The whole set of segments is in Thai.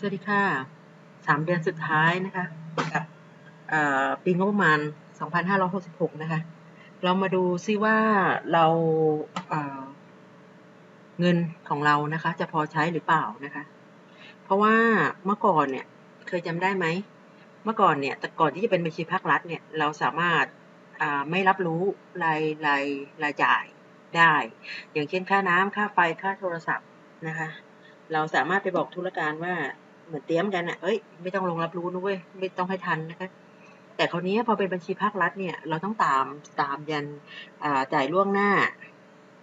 สวัสดีค่ะสามเดือนสุดท้ายนะคะกับเอ่อปีงบประมาณ 2566 นะคะ เรามาดูซิว่าเราเอ่อเงินของเรานะคะ จะพอใช้หรือเปล่านะคะ เพราะว่าเมื่อก่อนเนี่ยเคยจำได้ไหม เมื่อก่อนเนี่ย แต่ก่อนที่จะเป็นบัญชีภาครัฐเนี่ย เราสามารถอ่าไม่รับรู้รายรายรายจ่ายได้ อย่างเช่นค่าน้ำค่าไฟค่าโทรศัพท์นะคะเราสามารถไปบอกธุรการว่า เหมือนเตรียมกันอะเอ้ย ไม่ต้องลงรับรู้นะเว้ย ไม่ต้องให้ทันนะคะ แต่คราวนี้พอเป็นบัญชีภาครัฐเนี่ย เราต้องตามตามยันจ่ายล่วงหน้า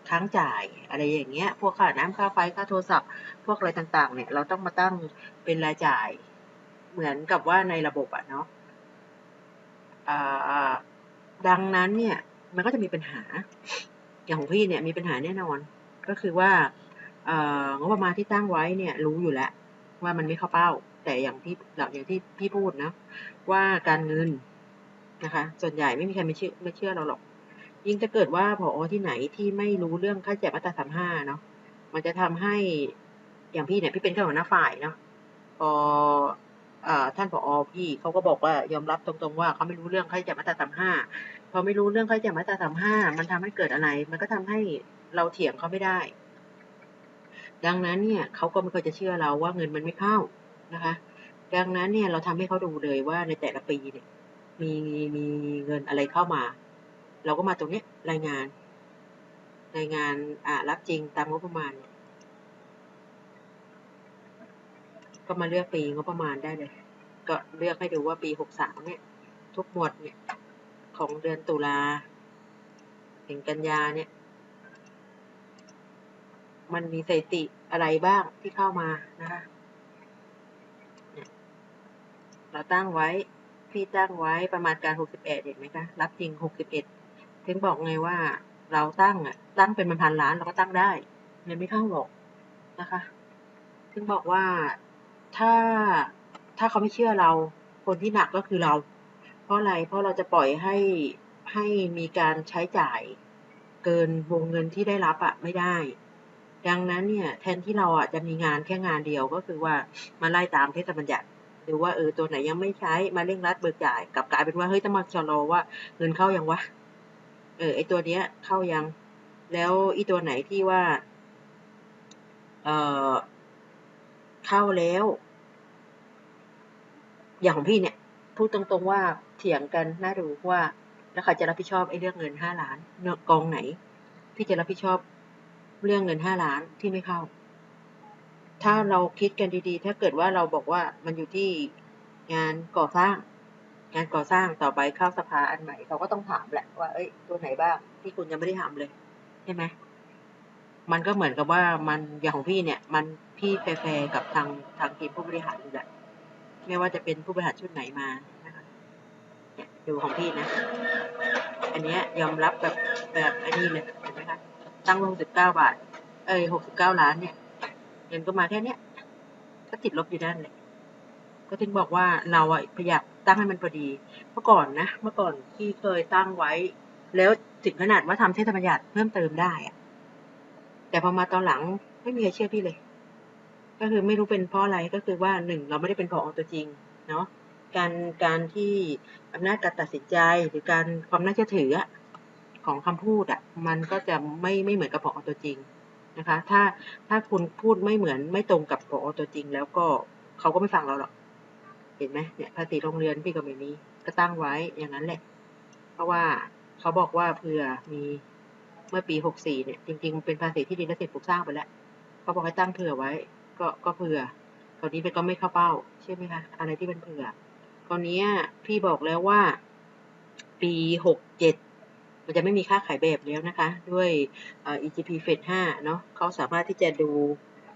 ค้างจ่ายอะไรอย่างเงี้ย พวกค่าน้ำค่าไฟ ค่าโทรศัพท์ พวกอะไรต่างๆ เนี่ย เราต้องมาตั้งเป็นรายจ่าย เหมือนกับว่าในระบบอะเนาะดังนั้นเนี่ย มันก็จะมีปัญหา อย่างของพี่เนี่ยมีปัญหาแน่นอน ก็คือว่างบประมาณที่ตั้งไว้เนี่ยรู้อยู่แล้ว ว่ามันไม่เข้าเป้า แต่อย่างที่อย่างที่พี่พูดนะ ว่าการเงินนะคะ ส่วนใหญ่ไม่มีใครไม่เชื่อไม่เชื่อเราหรอก ยิ่งจะเกิดว่าผอที่ไหนที่ไม่รู้เรื่องค่าใช้จ่ายมาตราสามห้าเนาะมันจะทำให้อย่างพี่เนี่ยพี่เป็นแค่หัวหน้าฝ่ายเนาะพออท่านผอพี่เขาก็บอกว่ายอมรับตรงๆว่าเขาไม่รู้เรื่องค่าใช้จ่ายมาตราสามห้าพอไม่รู้เรื่องค่าใช้จ่ายมาตราสามห้ามันทำให้เกิดอะไร มันก็ทำให้เราเถียงเขาไม่ได้ ดังนั้นเนี่ยเขาก็ไม่เคยจะเชื่อเราว่าเงินมันไม่เข้านะคะ ดังนั้นเนี่ยเราทำให้เขาดูเลยว่าในแต่ละปีเนี่ยมีมีเงินอะไรเข้ามา เราก็มาตรงเนี้ยรายงาน รายงานอ่ารับจริงตามงบประมาณเนี่ยก็มาเลือกปีงบประมาณได้เลย ก็เลือกให้ดูว่าปีหกสามเนี่ย ทุกหมวดเนี่ยของเดือนตุลาถึงกันยาเนี่ย มันมีสถิติอะไรบ้างที่เข้ามานะคะเราตั้งไว้พี่ตั้งไว้ประมาณการ 61 เห็นไหมคะ รับจริง 61 ถึงบอกไงว่าเราตั้งอะ ตั้งเป็นพันล้านเราก็ตั้งได้เงินไม่เข้าหรอกนะคะ ถึงบอกว่าถ้าถ้าเขาไม่เชื่อเรา คนที่หนักก็คือเรา เพราะอะไร เพราะเราจะปล่อยให้ให้มีการใช้จ่ายเกินวงเงินที่ได้รับอะไม่ได้ ดังนั้นเนี่ยแทนที่เราอะจะมีงานแค่งานเดียวก็คือว่ามาไล่ตามเทศบัญญัติหรือว่าเออตัวไหนยังไม่ใช้มาเร่งรัดเบิกจ่ายกลับกลายเป็นว่าเฮ้ยต้องมาชะลอว่าเงินเข้ายังวะเออไอตัวเนี้ยเข้ายัง แล้วอีตัวไหนที่ว่าเออเข้าแล้ว อย่างของพี่เนี่ยพูดตรงๆว่าเถียงกันน่าดูว่าแล้วใครจะรับผิดชอบไอ้เรื่องเงินห้าล้านกองไหนที่จะรับผิดชอบ เรื่องเงินห้าล้านที่ไม่เข้า ถ้าเราคิดกันดีๆ ถ้าเกิดว่าเราบอกว่ามันอยู่ที่งานก่อสร้าง งานก่อสร้างต่อไปเข้าสภาอันใหม่เขาก็ต้องถามแหละว่าเอ้ยตัวไหนบ้างที่คุณยังไม่ได้ทำเลยใช่ไหมมันก็เหมือนกับว่ามันอย่างของพี่เนี่ย มันพี่แฟร์ๆกับทางทางทีมผู้บริหารอยู่แหละไม่ว่าจะเป็นผู้บริหารชุดไหนมานะคะเนี่ยดูของพี่นะ อันเนี้ยยอมรับแบบแบบอันนี้เลยเห็นะ ตั้งลงสิบเก้าบาท เอ้ยหกสิบเก้าล้านเนี่ยเงินก็มาแค่เนี้ยก็ติดลบอยู่ด้านเลยก็ถึงบอกว่าเราอะพยายามตั้งให้มันพอดี เมื่อก่อนนะ เมื่อก่อนที่เคยตั้งไว้ แล้วถึงขนาดว่าทำเทศบัญญัติเพิ่มเติมได้อะแต่พอมาตอนหลังไม่มีใครเชื่อพี่เลย ก็คือไม่รู้เป็นเพราะอะไรก็คือว่าหนึ่งเราไม่ได้เป็นผอตัวจริงเนาะการการที่อำนาจการตัดสินใจหรือการความน่าเชื่อถืออะ ของคำพูดอะมันก็จะไม่ไม่เหมือนกับผอตัวจริงนะคะ ถ้าถ้าคุณพูดไม่เหมือนไม่ตรงกับผอตัวจริง แล้วก็เขาก็ไม่ฟังเราหรอกเห็นไหมเนี่ยภาษีโรงเรียนพี่ก็ไม่มีก็ตั้งไว้อย่างนั้นแหละ เพราะว่าเขาบอกว่าเผื่อมีเมื่อปีหกสี่เนี่ยจริงๆเป็นภาษีที่ดินและสิ่งปลูกสร้างไปแล้วเขาบอกให้ตั้งเผื่อไว้ ก็ก็เผื่อคราวนี้เป็นก็ไม่เข้าเป้าใช่ไหมคะอะไรที่เป็นเผื่อคราวนี้พี่บอกแล้วว่า ปีหกเจ็ด มันจะไม่มีค่าขายแบบแล้วนะคะ ด้วย EGP f e d 5เนาะเขาสามารถที่จะดู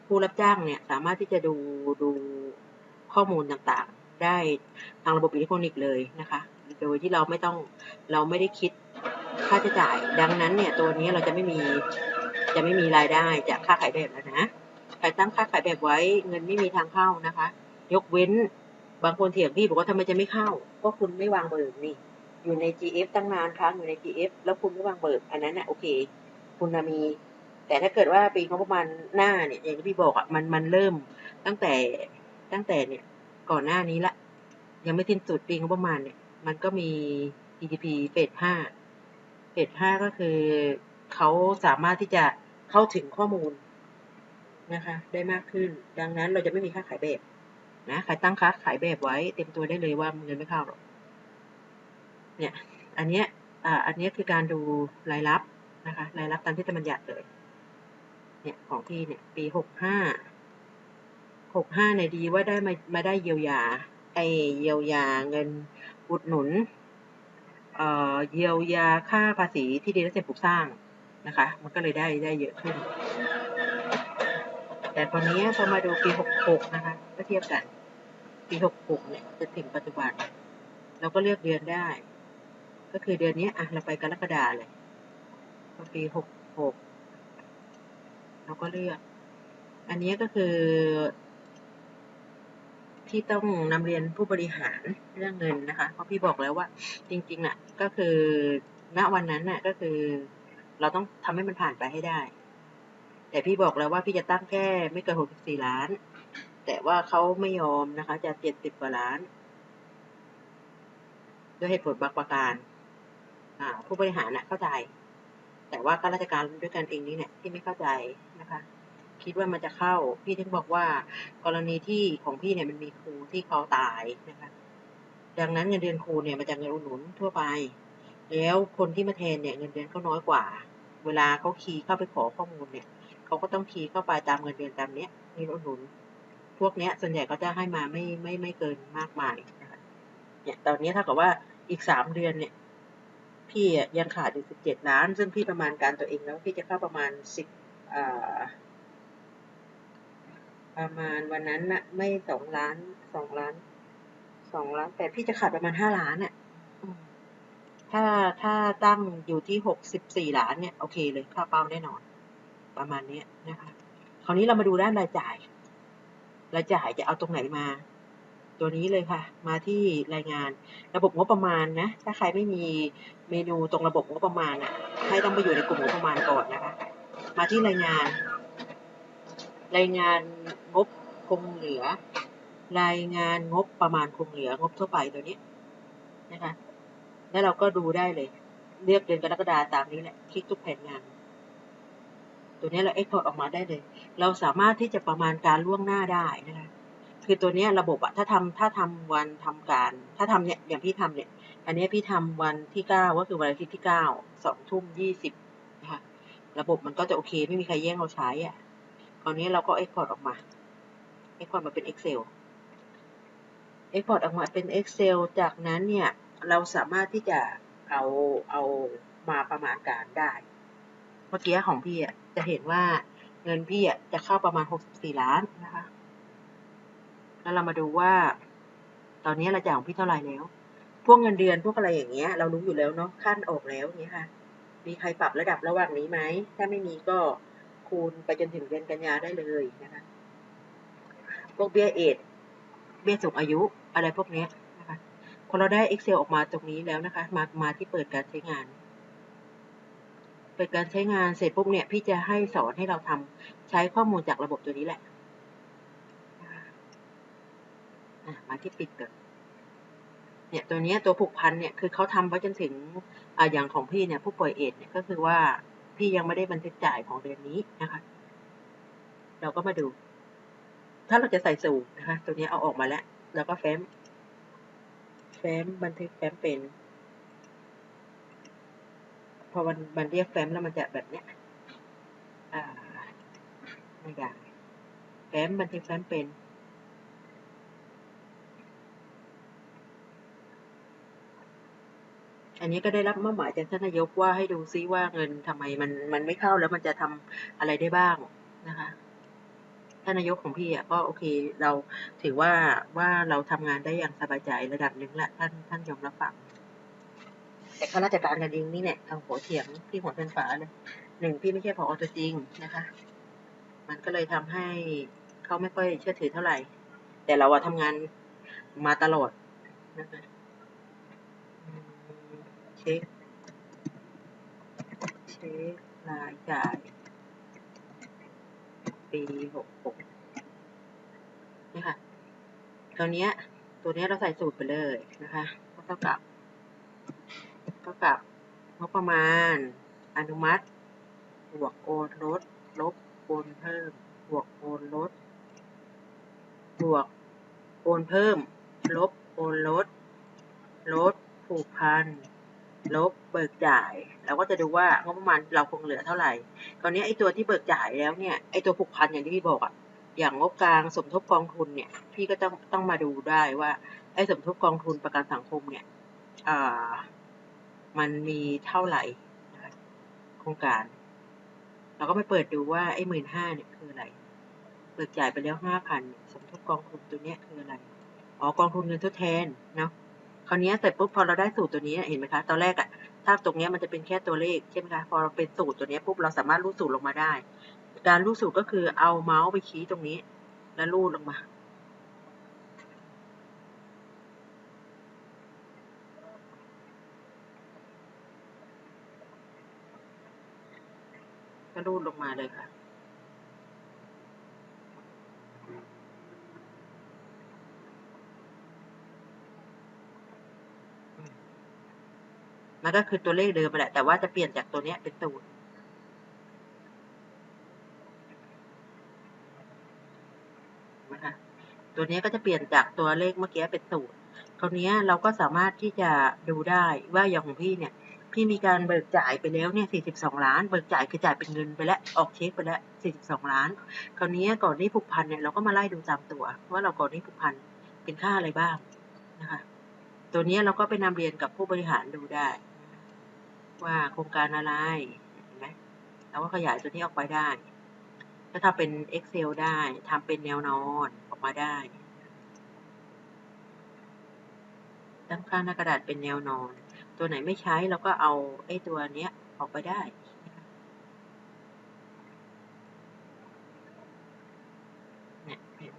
ผู้รับจ้างเนี่ยสามารถที่จะดูดูข้อมูลต่างๆ ได้ทางระบบอิเล็กทรอนิกส์เลยนะคะ โดยที่เราไม่ต้องเราไม่ได้คิดค่าใช้จ่าย ดังนั้นเนี่ยตัวนี้เราจะไม่มีจะไม่มีรายได้จากค่าขายแบบแล้วนะใครตั้งค่าขายแบบไว้เงินไม่มีทางเข้านะคะ ยกเว้นบางคนเถียงพี่บอกว่าทำไมจะไม่เข้า ก็คุณไม่วางเบิกนี่ อยู่ใน GF ตั้งนานค้างอยู่ใน GF แล้วคุณไม่วางเบิกอันนั้นนะโอเค คุณมี แต่ถ้าเกิดว่าปีงบประมาณหน้าเนี่ยอย่างที่พี่บอกอะมันมันเริ่มตั้งแต่ตั้งแต่เนี่ยก่อนหน้านี้ละ ยังไม่สิ้นสุดปีงบประมาณเนี่ย มันก็มี GDP เฟสห้าเฟสห้าก็คือเขาสามารถที่จะเข้าถึงข้อมูลนะคะ ได้มากขึ้น ดังนั้นเราจะไม่มีค่าขายแบบนะใครตั้งค่าขายแบบไว้ เต็มตัวได้เลยว่าเงินไม่เข้าหรอก เนี่ย อันเนี้ยอ่าอันนี้คือการดูรายรับนะคะ รายรับตามที่จะบัญญัติเลย เนี่ยของพี่เนี่ยปีหกห้าหกห้าเนี่ยดีว่าได้มามาได้เยียวยาไอเยียวยาเงินอุดหนุนเอ่อเยียวยาค่าภาษีที่ดินและสิ่งปลูกสร้างนะคะ มันก็เลยได้ได้เยอะขึ้น แต่ตอนนี้พอมาดูปีหกหกนะคะก็เทียบกัน ปีหกหกเนี่ยจะถึงปัจจุบัน เราก็เลือกเดือนได้ ก็คือเดือนนี้อะเราไปกรกฎาเลยปีหกหกเราก็เลือก อันนี้ก็คือ ที่ต้องนำเรียนผู้บริหารเรื่องเงินนะคะ เพราะพี่บอกแล้วว่า จริงๆน่ะ ก็คือณวันนั้นน่ะก็คือ เราต้องทำให้มันผ่านไปให้ได้ แต่พี่บอกแล้วว่าพี่จะตั้งแค่ไม่เกินหกสิบสี่ล้าน แต่ว่าเขาไม่ยอมนะคะ จะเจ็ดสิบกว่าล้านด้วยเหตุผลบางประการ ผู้บริหารน่ะเข้าใจ แต่ว่าข้าราชการด้วยกันเองนี่เนี่ยที่ไม่เข้าใจนะคะ คิดว่ามันจะเข้า พี่ถึงบอกว่า กรณีที่ของพี่เนี่ยมันมีครูที่เขาตายนะคะ ดังนั้นเงินเดือนครูเนี่ยมันจะเงินอุดหนุนทั่วไป แล้วคนที่มาแทนเนี่ยเงินเดือนก็น้อยกว่า เวลาเขาคีย์เข้าไปขอข้อมูลเนี่ยเขาก็ต้องคีย์เข้าไปตามเงินเดือนตามเนี้ยเงินอุดหนุนพวกเนี้ยส่วนใหญ่ก็จะให้มาไม่ไม่ไม่เกินมากมายนะคะเนี่ยตอนนี้เท่ากับว่าอีกสามเดือนเนี่ย พี่ยังขาดอยู่สิบเจ็ดล้าน ซึ่งพี่ประมาณการตัวเองแล้วพี่จะเข้าประมาณสิบอ่าประมาณวันนั้นน่ะไม่สองล้านสองล้านสองล้าน แต่พี่จะขาดประมาณห้าล้านเนี่ยถ้าถ้าตั้งอยู่ที่หกสิบสี่ล้านเนี่ยโอเคเลยเข้าเป้าแน่นอน ประมาณเนี้ยนะคะ คราวนี้เรามาดูด้านรายจ่าย รายจ่ายจะเอาตรงไหนมา ตัวนี้เลยค่ะ มาที่รายงานระบบงบประมาณนะ ถ้าใครไม่มีเมนูตรงระบบงบประมาณอะให้ต้องไปอยู่ในกลุ่มงบประมาณก่อนนะคะ มาที่รายงาน รายงานงบคงเหลือ รายงานงบประมาณคงเหลืองบทั่วไปตัวนี้นะคะ แล้วเราก็ดูได้เลย เลือกเดือนกรกฎาตามนี้แหละ คลิกทุกแผนงาน ตัวนี้เราเอ็กพอร์ตออกมาได้เลย เราสามารถที่จะประมาณการล่วงหน้าได้นะคะ คือตัวนี้ระบบอะถ้าทำถ้าทำวันทำการ ถ้าทำเนี่ยอย่างพี่ทำเนี่ย อันนี้พี่ทำวันที่เก้าก็คือวันอาทิตย์ที่เก้าสองทุ่มยี่สิบนะคะระบบมันก็จะโอเค ไม่มีใครแย่งเราใช้อะคราวนี้เราก็ Export ออกมา Export มาเป็น Excel Export ออกมาเป็น Excel จากนั้นเนี่ย เราสามารถที่จะเอาเอามาประมาณการได้ เมื่อกี้ของพี่อะจะเห็นว่าเงินพี่อะจะเข้าประมาณ 64 ล้านนะคะ แล้วเรามาดูว่า ตอนนี้เราจ่ายของพี่เท่าไหร่แล้ว พวกเงินเดือนพวกอะไรอย่างเงี้ย เรารู้อยู่แล้วเนาะขั้นออกแล้วเนี้ยค่ะ มีใครปรับระดับระหว่างนี้ไหม ถ้าไม่มีก็คูณไปจนถึงเดือนกันยาได้เลยนะคะ พวกเบี้ยเอดเบี้ยสูงอายุอะไรพวกนี้นะคะพอเราได้ Excel ออกมาตรงนี้แล้วนะคะ มามาที่เปิดการใช้งานเปิดการใช้งานเสร็จปุ๊บเนี่ยพี่จะให้สอนให้เราทำใช้ข้อมูลจากระบบตัวนี้แหละ มาที่ปิดก่อนเนี่ยตัวนี้ตัวผูกพันเนี่ยคือเขาทำไว้จนถึงออย่างของพี่เนี่ยผู้ป่วยเอดเนี่ยก็คือว่าพี่ยังไม่ได้บันทึกจ่ายของเดือนนี้นะคะ เราก็มาดู ถ้าเราจะใส่สูตรนะคะ ตัวนี้เอาออกมาแล้ว แล้วก็แฟ้ม แฟ้มบันทึกแฟ้มเป็น พอมันมันเรียกแฟ้มแล้วมันจะแบบเนี้ยอ่าไม่ได้แฟ้มบันทึกแฟ้มเป็น อันนี้ก็ได้รับมอบหมายจากท่านนายกว่าให้ดูซิว่าเงินทำไมมันมันไม่เข้าแล้วมันจะทำอะไรได้บ้างนะคะท่านนายกของพี่อะก็โอเคเราถือว่าว่าเราทำงานได้อย่างสบายใจระดับหนึ่งละท่านท่านยอมรับฟังแต่ข้าราชการกันเองนี่เนี่ยเอาหัวเถียงที่หัวเป็นฝาเลยหนึ่งพี่ไม่ใช่ผอตัวจริงนะคะ มันก็เลยทำให้เขาไม่ค่อยเชื่อถือเท่าไหร่ แต่เราอะทำงานมาตลอดนะคะ ช็ค เช็ครายจ่าย ปีหกหกนี่ค่ะคราวเนี้ยตัวเนี้ยเราใส่สูตรไปเลยนะคะก็เท่ากับเท่ากับงบประมาณ อนุมัติ บวกโอนลด ลบโอนเพิ่ม บวกโอนลด บวกโอนเพิ่ม ลบโอนลด ลดผูกพัน ลบเบิกจ่าย เราก็จะดูว่างบประมาณเราคงเหลือเท่าไหร่ตอนนี้ไอ้ตัวที่เบิกจ่ายแล้วเนี่ยไอ้ตัวผูกพันอย่างที่พี่บอกอะอย่างงบกลางสมทบกองทุนเนี่ย พี่ก็ต้องต้องมาดูได้ว่าไอ้สมทบกองทุนประกันสังคมเนี่ยมันมีเท่าไหร่โครงการ เราก็ไปเปิดดูว่าไอ้หมื่นห้าเนี่ยคืออะไร เบิกจ่ายไปแล้วห้าพันสมทบกองทุนตัวเนี้ยคืออะไร อ๋อกองทุนเงินทดแทนเนาะ คราวนี้เสร็จปุ๊บพอเราได้สูตรตัวนี้เห็นไหมคะตอนแรกอะถ้าตรงนี้มันจะเป็นแค่ตัวเลขใช่ไหมคะพอเราเป็นสูตรตัวนี้ปุ๊บเราสามารถรูดสูตรลงมาได้ การรูดสูตรก็คือเอาเมาส์ไปชี้ตรงนี้ แล้วรูดลงมาก็รูดลงมาเลยค่ะ มันก็คือตัวเลขเดิมแหละ แต่ว่าจะเปลี่ยนจากตัวเนี้ยเป็นสูตรนะคะตัวนี้ก็จะเปลี่ยนจากตัวเลขเมื่อกี้เป็นสูตรคราวนี้เราก็สามารถที่จะดูได้ว่าอย่างของพี่เนี่ย พี่มีการเบิกจ่ายไปแล้วเนี่ย 42 ล้าน เบิกจ่ายคือจ่ายเป็นเงินไปแล้ว ออกเช็คไปแล้ว 42 ล้าน คราวนี้ก่อนนี้ผูกพันเนี่ยเราก็มาไล่ดูตามตัว ว่าเราก่อนนี้ผูกพันเป็นค่าอะไรบ้างนะคะ ตัวนี้เราก็ไปนำเรียนกับผู้บริหารดูได้ ว่าโครงการอะไรเห็นไหมเราก็ขยายตัวนี้ออกไปได้ถ้าทำเป็น Excel ได้ทำเป็นแนวนอนออกมาได้ตั้งค่าหน้ากระดาษเป็นแนวนอน ตัวไหนไม่ใช้เราก็เอาไอ้ตัวเนี้ยออกไปได้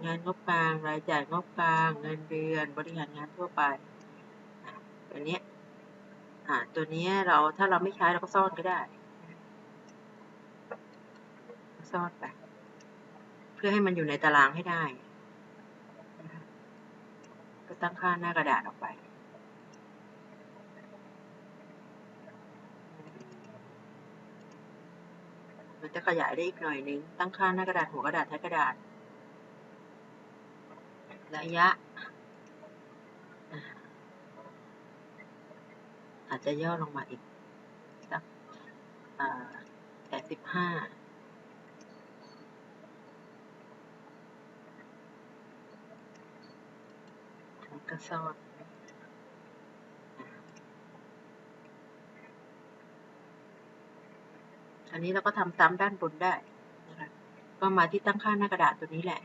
งานงบกลาง รายจ่ายงบกลาง เงินเดือน บริหารงานทั่วไปอะตัวเนี้ ยอ่าตัวนี้เราถ้าเราไม่ใช้เราก็ซ่อนก็ได้ ซ่อนไป เพื่อให้มันอยู่ในตารางให้ได้ ก็ตั้งค่าหน้ากระดาษออกไปมันจะขยายได้อีกหน่อยนึง ตั้งค่าหน้ากระดาษหัวกระดาษท้ายกระดาษ ระยะ อาจจะย่อลงมาอีกสักแปดสิบห้าก็ซ่อนอันนี้เราก็ทำซ้ำด้านบนได้นะคะก็มาที่ตั้งค่าหน้ากระดาษตัวนี้แหละ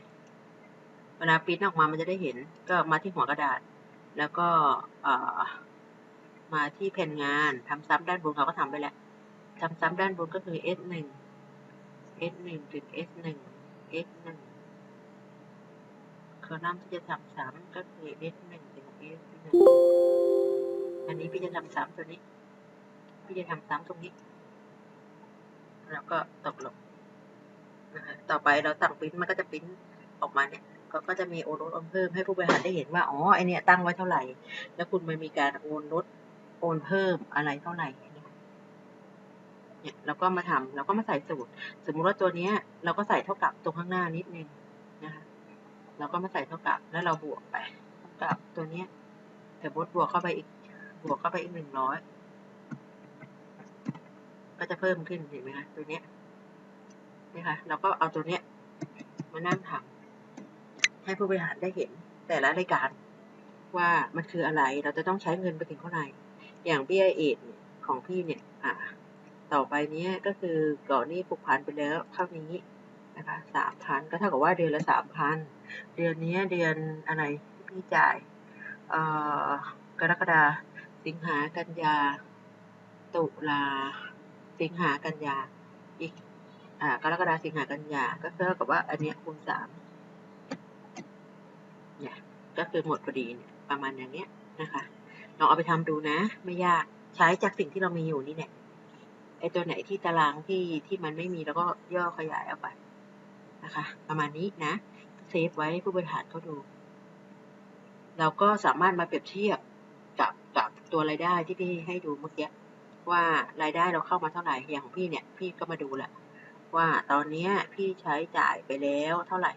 เวลาปิ้นออกมามันจะได้เห็น ก็มาที่หัวกระดาษ แล้วก็ มาที่แผ่นงานทำซ้ำด้านบนเขาก็ทำไปแล้วทำซ้ำด้านบนก็คือ S หนึ่ง S หนึ่งถึง S หนึ่ง S หนึ่งคอลัมน์ที่จะทำซ้ำก็คือ S หนึ่งถึง S หนึ่งอันนี้พี่จะทำซ้ำตัวนี้ พี่จะทำซ้ำตรงนี้ แล้วก็ตกลงนะคะต่อไปเราสั่งปริ้นมันก็จะปริ้นออกมาเนี่ยก็ก็จะมีโอนลดโอนเพิ่มให้ผู้บริหารได้เห็นว่า อ๋อ ไอเนี้ยตั้งไว้เท่าไหร่ แล้วคุณมันมีการโอนลด โอนเพิ่มอะไรเท่าไหร่เนี่ยเราก็มาทำเราก็มาใส่สูตร สมมุติว่าตัวเนี้ยเราก็ใส่เท่ากับตรงข้างหน้านิดนึงนะคะเราก็มาใส่เท่ากับแล้วเราบวกไปเท่ากับตัวเนี้ยแต่บดบวกเข้าไปอีกบวกเข้าไปอีกหนึ่งร้อยก็จะเพิ่มขึ้นเห็นไหมคะตัวเนี้ยนี่ค่ะเราก็เอาตัวเนี้ยมานั่งทำให้ผู้บริหารได้เห็นแต่ละรายการว่ามันคืออะไรเราจะต้องใช้เงินไปถึงเท่าไหร่ อย่างเบี้ยเอดของพี่เนี่ยอ่าต่อไปเนี้ยก็คือก่อนนี้ผูกพันไปแล้วเท่านี้นะคะสามพันก็เท่ากับว่าเดือนละสามพันเดือนนี้เดือนอะไรพี่จ่ายเอ่อกรกฎาสิงหากันยา ตุลาสิงหากันยาอีกอ่ากรกฎาสิงหากันยาก็เท่ากับว่าอันเนี้ยคูณสามเนี่ยก็คือหมดพอดีเนี่ยประมาณอย่างเนี้ยนะคะ ลองเอาไปทำดูนะ ไม่ยากใช้จากสิ่งที่เรามีอยู่นี่แหละไอตัวไหนที่ตารางที่ที่มันไม่มีแล้วก็ย่อขยายเอาไปนะคะ ประมาณนี้นะเซฟไว้ผู้บริหารเขาดู เราก็สามารถมาเปรียบเทียบกับกับตัวรายได้ที่พี่ให้ดูเมื่อกี้ว่ารายได้เราเข้ามาเท่าไหร่อย่างของพี่เนี่ย พี่ก็มาดูแหละว่าตอนนี้พี่ใช้จ่ายไปแล้วเท่าไหร่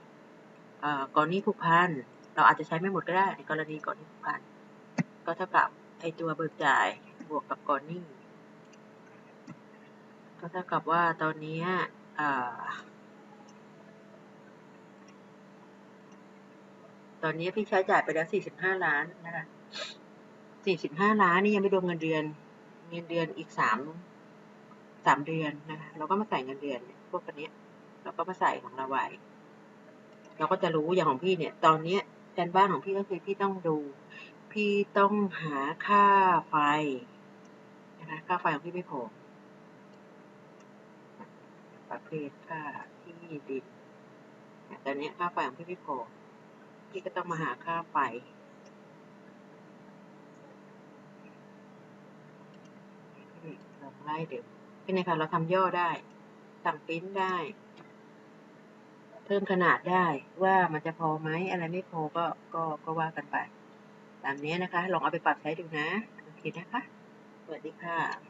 เอ่อก่อนนี้ผูกพันเราอาจจะใช้ไม่หมดก็ได้ในกรณีก่อนนี้ผูกพัน ก็เท่ากับไอตัวเบิกจ่ายบวกกับก่อนหนี้ก็เท่ากับว่าตอนนี้ตอนนี้พี่ใช้จ่ายไปแล้ว 45 ล้านนะคะ45 ล้านนี่ยังไม่รวมเงินเดือน เงินเดือนอีก 3 3 เดือนนะคะ เราก็มาใส่เงินเดือนพวกอันเนี้ยเราก็มาใส่ของเราไว้ เราก็จะรู้อย่างของพี่เนี่ย ตอนนี้การบ้านของพี่ก็คือพี่ต้องดู พี่ต้องหาค่าไฟนะคะค่าไฟของพี่ไม่พอประเภทค่าที่ดินเนี่ยตอนเนี้ยค่าไฟของพี่ไม่พอพี่ก็ต้องมาหาค่าไฟลองไล่เดี๋ยวเป็นไงคะเราทำย่อได้สั่งปริ้นได้ เพิ่มขนาดได้ว่ามันจะพอไหมอะไรไม่พอก็ก็ก็ว่ากันไป ตามนี้นะคะ ลองเอาไปปรับใช้ดูนะ โอเคนะคะ สวัสดีค่ะ